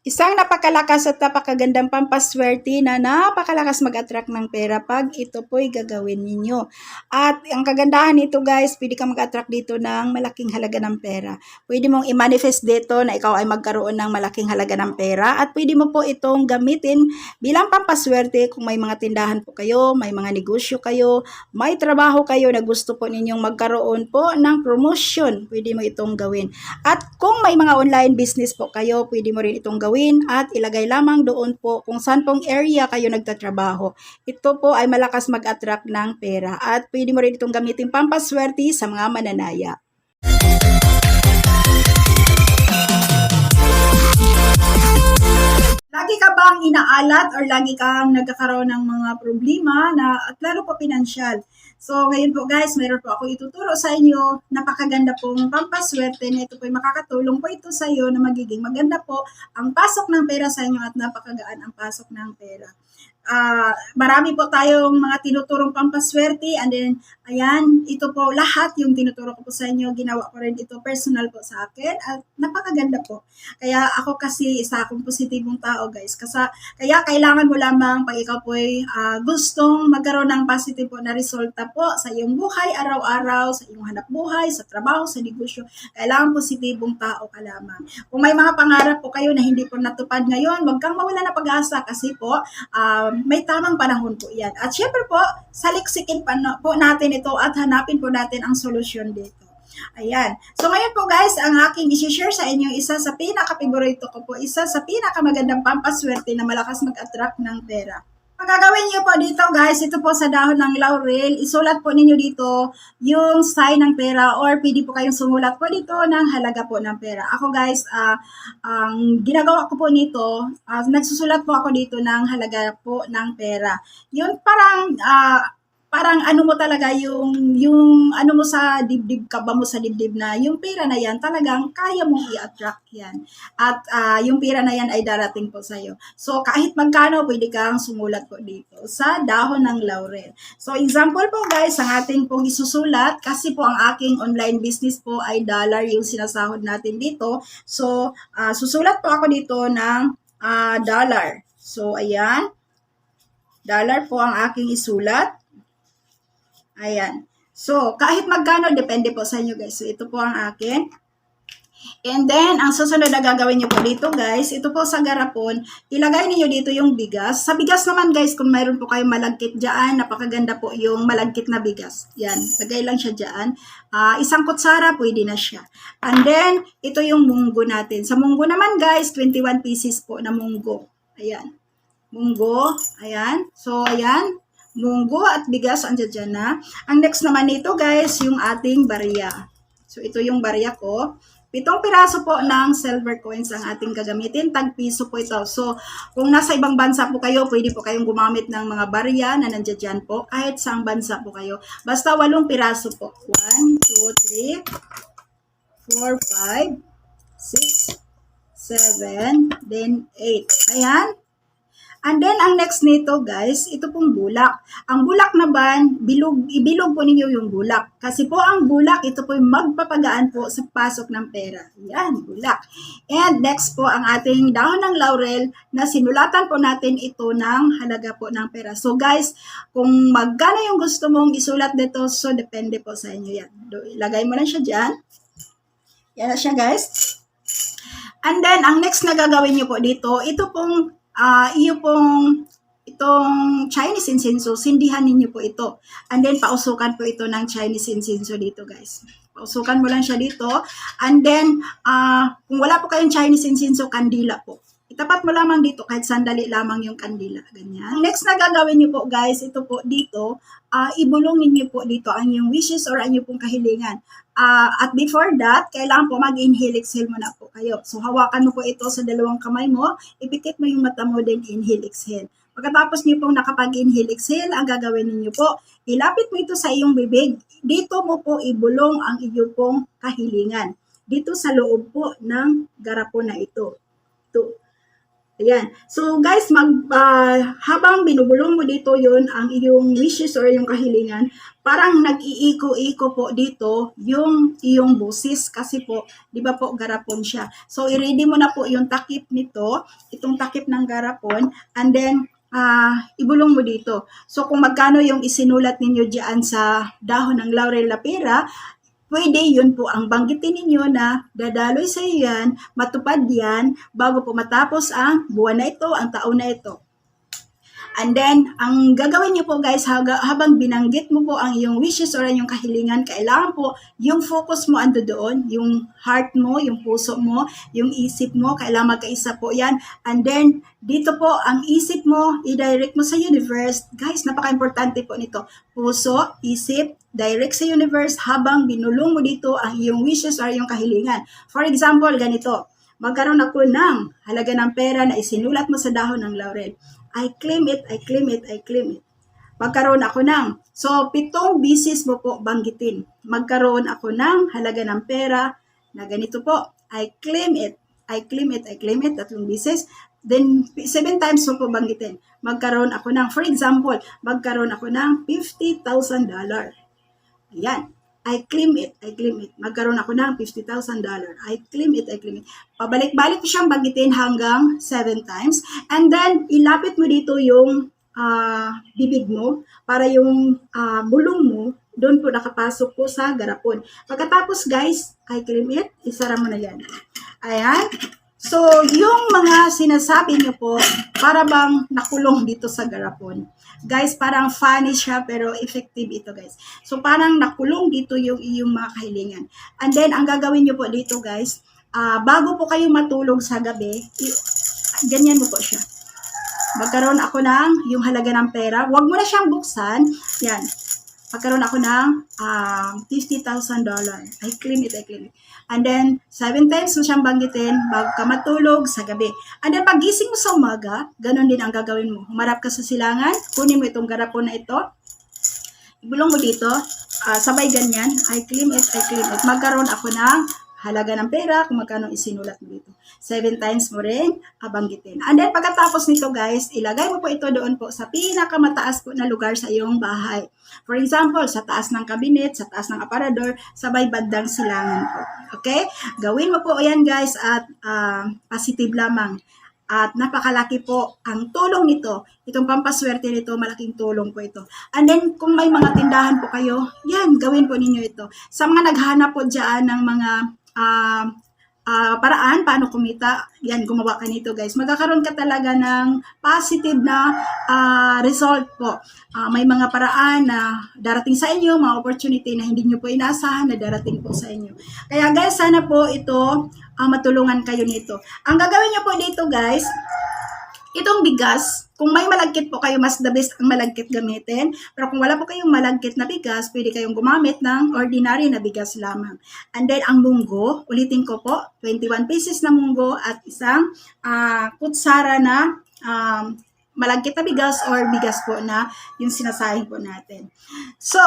Isang napakalakas at napakagandang pampaswerte na napakalakas mag-attract ng pera pag ito po'y gagawin ninyo. At ang kagandahan nito guys, pwede kang mag-attract dito ng malaking halaga ng pera. Pwede mong i-manifest dito na ikaw ay magkaroon ng malaking halaga ng pera at pwede mo po itong gamitin bilang pampaswerte kung may mga tindahan po kayo, may mga negosyo kayo, may trabaho kayo na gusto po ninyong magkaroon po ng promotion. Pwede mo itong gawin. At kung may mga online business po kayo, pwede mo rin itong gawin at ilagay lamang doon po kung saan pong area kayo nagtatrabaho. Ito po ay malakas mag-attract ng pera at pwede mo rin itong gamitin pampaswerte sa mga mananaya. Lagi ka bang inaalat or lagi kang nagkakaroon ng mga problema na at lalo po pinansyal? So ngayon po guys, mayroon po ako ituturo sa inyo. Napakaganda pong pampaswerte na ito po ay makakatulong po ito sa iyo na magiging maganda po ang pasok ng pera sa inyo at napakagaan ang pasok ng pera. Ah, marami po tayong mga tinuturong pampaswerte and then ayan, ito po lahat yung tinuturo ko po sa inyo, ginawa ko rin ito personal po sa akin at napakaganda po. Kaya ako kasi isa akong positibong tao guys. Kasi, kaya kailangan mo lamang pag ikaw po ay ah, gustong magkaroon ng positive po na resulta po sa iyong buhay araw-araw, sa iyong hanap buhay, sa trabaho, sa negosyo, kailangan positibong tao ka lamang. Kung may mga pangarap po kayo na hindi po natupad ngayon, wag kang mawala ng pag-asa kasi po um, may tamang panahon po yan. At syempre po, saliksikin pa po natin ito at hanapin po natin ang solusyon dito. Ayan. So ngayon po guys, ang aking isi-share sa inyo, isa sa pinaka-favorito ko po, isa sa pinakamagandang pampaswerte na malakas mag-attract ng pera. Ang gagawin niyo po dito guys, ito po sa dahon ng laurel, isulat po ninyo dito yung sign ng pera or pwede po kayong sumulat po dito ng halaga po ng pera. Ako guys, ah, ang ginagawa ko po nito, ah, nagsusulat po ako dito ng halaga po ng pera. Yun parang ah, parang ano mo talaga yung yung ano mo sa dibdib ka ba mo sa dibdib na yung pera na yan talagang kaya mong i-attract yan. At ah, yung pera na yan ay darating po sa iyo so kahit magkano pwede kang sumulat po dito sa dahon ng laurel. So example po guys ang ating pong isusulat kasi po ang aking online business po ay dollar yung sinasahod natin dito. So ah, susulat po ako dito ng ah, dollar. So ayan. Dollar po ang aking isulat Ayan. So, kahit magkano, depende po sa inyo guys. So, ito po ang akin. And then, ang susunod na gagawin nyo po dito guys, ito po sa garapon, ilagay niyo dito yung bigas. Sa bigas naman guys, kung mayroon po kayong malagkit dyan, napakaganda po yung malagkit na bigas. Yan, lagay lang siya dyan. Ah, isang kutsara, pwede na siya. And then, ito yung munggo natin. Sa munggo naman guys, 21 pieces po na munggo. Ayan. Munggo, ayan. So, ayan, munggo at bigas andyan dyan na. Ang next naman nito guys, yung ating barya. So ito yung barya ko. Pitong piraso po ng silver coins ang ating gagamitin. Tag piso po ito. So kung nasa ibang bansa po kayo, pwede po kayong gumamit ng mga barya na nandiyan dyan po. Kahit saang bansa po kayo. Basta walong piraso po. 1, 2, 3, 4, 5, 6, 7, then 8. Ayan. And then, ang next nito, guys, ito pong bulak. Ang bulak naman, bilog, ibilog po ninyo yung bulak. Kasi po ang bulak, ito po yung magpapagaan po sa pasok ng pera. Yan, bulak. And next po, ang ating dahon ng laurel na sinulatan po natin ito ng halaga po ng pera. So guys, kung magkano yung gusto mong isulat dito, so depende po sa inyo yan. Ilagay mo lang siya dyan. Yan na siya, guys. And then, ang next na gagawin nyo po dito, ito pong ah iyo pong itong Chinese incenso, sindihan ninyo po ito. And then, pausukan po ito ng Chinese incenso dito, guys. Pausukan mo lang siya dito. And then, ah kung wala po kayong Chinese incenso, kandila po. Itapat mo lamang dito kahit sandali lamang yung kandila. Ganyan. Next na gagawin niyo po, guys, ito po dito, ah ibulong ninyo po dito ang yung wishes or ang yung pong kahilingan. Ah, at before that, kailangan po mag-inhale, exhale muna po kayo. So, hawakan mo po ito sa dalawang kamay mo, ipikit mo yung mata mo, then inhale, exhale. Pagkatapos niyo pong nakapag-inhale, exhale, ang gagawin ninyo po, ilapit mo ito sa iyong bibig. Dito mo po ibulong ang iyong pong kahilingan. Dito sa loob po ng garapon na ito. Ito. Ayan. So guys, mag ah, habang binubulong mo dito 'yon ang iyong wishes or yung kahilingan, parang nag-iiko-iko po dito yung iyong busis kasi po, 'di ba po garapon siya. So i-ready mo na po yung takip nito, itong takip ng garapon and then ah ibulong mo dito. So kung magkano yung isinulat ninyo diyan sa dahon ng laurel lapera, pwede yun po ang banggitin ninyo na dadaloy sa iyo yan, matupad yan, bago po matapos ang buwan na ito, ang taon na ito. And then, ang gagawin niyo po guys, habang binanggit mo po ang iyong wishes or iyong kahilingan, kailangan po yung focus mo ando doon, yung heart mo, yung puso mo, yung isip mo, kailangan magkaisa po yan. And then, dito po, ang isip mo, i-direct mo sa universe. Guys, napaka-importante po nito. Puso, isip, direct sa universe habang binulong mo dito ang iyong wishes or iyong kahilingan. For example, ganito, magkaroon ako ng halaga ng pera na isinulat mo sa dahon ng laurel. I claim it, I claim it, I claim it. Magkaroon ako ng, so pitong bisis mo po banggitin. Magkaroon ako ng halaga ng pera na ganito po. I claim it, I claim it, I claim it, tatlong bisis. Then, seven times mo po banggitin. Magkaroon ako ng, for example, magkaroon ako ng $50,000. Yan. I claim it, I claim it. Magkaroon ako ng $50,000. I claim it, I claim it. Pabalik-balik siyang banggitin hanggang 7 times. And then, ilapit mo dito yung ah, bibig mo para yung ah, bulong mo doon po nakapasok po sa garapon. Pagkatapos guys, I claim it, isara mo na yan. Ayan. So, yung mga sinasabi niyo po, para bang nakulong dito sa garapon. Guys, parang funny siya pero effective ito guys. So, parang nakulong dito yung iyong mga kahilingan. And then, ang gagawin niyo po dito guys, ah, bago po kayo matulog sa gabi, ganyan mo po siya. Magkaroon ako ng yung halaga ng pera. Huwag mo na siyang buksan. Yan. Magkaroon ako ng um, $50,000. I claim it, I claim it. And then, seven times mo siyang banggitin bago matulog sa gabi. And then, pagising mo sa umaga, ganun din ang gagawin mo. Humarap ka sa silangan, kunin mo itong garapon na ito, ibulong mo dito, ah, sabay ganyan, I claim it, I claim it. Magkaroon ako ng halaga ng pera kung magkano isinulat mo dito. Seven times mo rin abanggitin. And then pagkatapos nito guys, ilagay mo po ito doon po sa pinakamataas po na lugar sa iyong bahay. For example, sa taas ng kabinet, sa taas ng aparador, sabay bandang silangan po. Okay? Gawin mo po yan guys at ah, positive lamang. At napakalaki po ang tulong nito. Itong pampaswerte nito, malaking tulong po ito. And then, kung may mga tindahan po kayo, yan, gawin po ninyo ito. Sa mga naghanap po dyan ng mga ah, ah, paraan paano kumita, yan, gumawa ka nito guys. Magkakaroon ka talaga ng positive na ah, result po. Ah, may mga paraan na darating sa inyo, mga opportunity na hindi nyo po inaasahan na darating po sa inyo. Kaya guys, sana po ito ah, matulungan kayo nito. Ang gagawin nyo po dito guys, itong bigas, kung may malagkit po kayo, mas the best ang malagkit gamitin. Pero kung wala po kayong malagkit na bigas, pwede kayong gumamit ng ordinary na bigas lamang. And then, ang munggo, ulitin ko po, 21 pieces na munggo at isang ah, kutsara na um, malagkit bigas or bigas po na yung sinasahing po natin. So,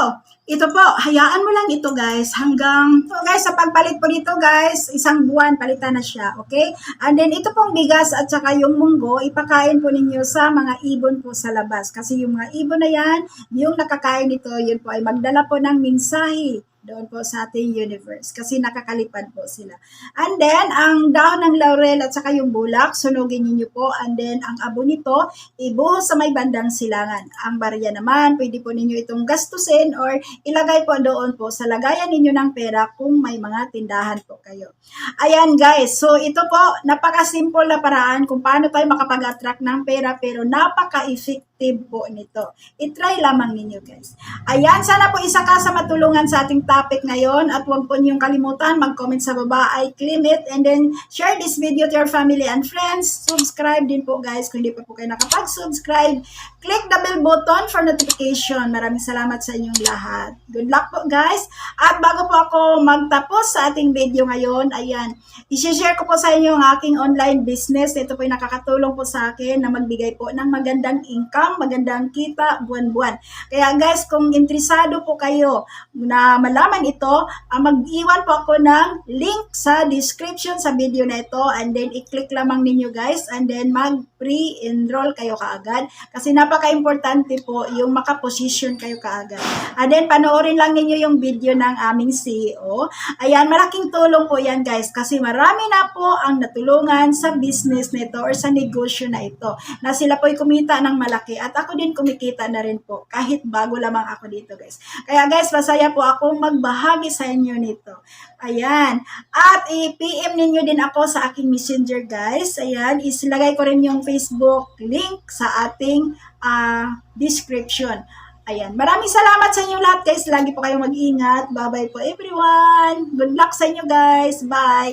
ito po, hayaan mo lang ito guys hanggang, so guys, sa pagpalit po dito guys, isang buwan palitan na siya, okay? And then ito pong bigas at saka yung munggo, ipakain po ninyo sa mga ibon po sa labas. Kasi yung mga ibon na yan, yung nakakain nito, yun po ay magdala po ng mensahe doon po sa ating universe kasi nakakalipad po sila. And then, ang dahon ng laurel at saka yung bulak, sunugin niyo po. And then, ang abo nito, ibuhos sa may bandang silangan. Ang barya naman, pwede po ninyo itong gastusin or ilagay po doon po sa lagayan ninyo ng pera kung may mga tindahan po kayo. Ayan guys, so ito po, napaka-simple na paraan kung paano tayo makapag-attract ng pera pero napaka-effective po nito. I-try lamang ninyo guys. Ayan, sana po isa ka sa matulungan sa ating topic ngayon at huwag po niyong kalimutan mag-comment sa baba, I claim it and then share this video to your family and friends. Subscribe din po guys kung hindi pa po kayo nakapag-subscribe. Click the bell button for notification. Maraming salamat sa inyong lahat. Good luck po guys. At bago po ako magtapos sa ating video ngayon, ayan, i-share ko po sa inyo ang aking online business. Ito po yung nakakatulong po sa akin na magbigay po ng magandang income magandang magandang kita buwan-buwan. Kaya guys, kung interesado po kayo na malaman ito, ah, mag-iwan po ako ng link sa description sa video na ito and then i-click lamang ninyo guys and then mag-pre-enroll kayo kaagad kasi napaka-importante po yung makaposition kayo kaagad. And then panoorin lang ninyo yung video ng aming CEO. Ayan, malaking tulong po yan guys kasi marami na po ang natulungan sa business nito or sa negosyo na ito na sila po'y kumita ng malaki at ako din kumikita na rin po kahit bago lamang ako dito guys. Kaya guys, masaya po akong magbahagi sa inyo nito. Ayan. At i-PM ninyo din ako sa aking messenger guys. Ayan, isilagay ko rin yung Facebook link sa ating ah, description. Ayan. Maraming salamat sa inyo lahat guys. Lagi po kayong mag-ingat. Bye-bye po everyone. Good luck sa inyo guys. Bye.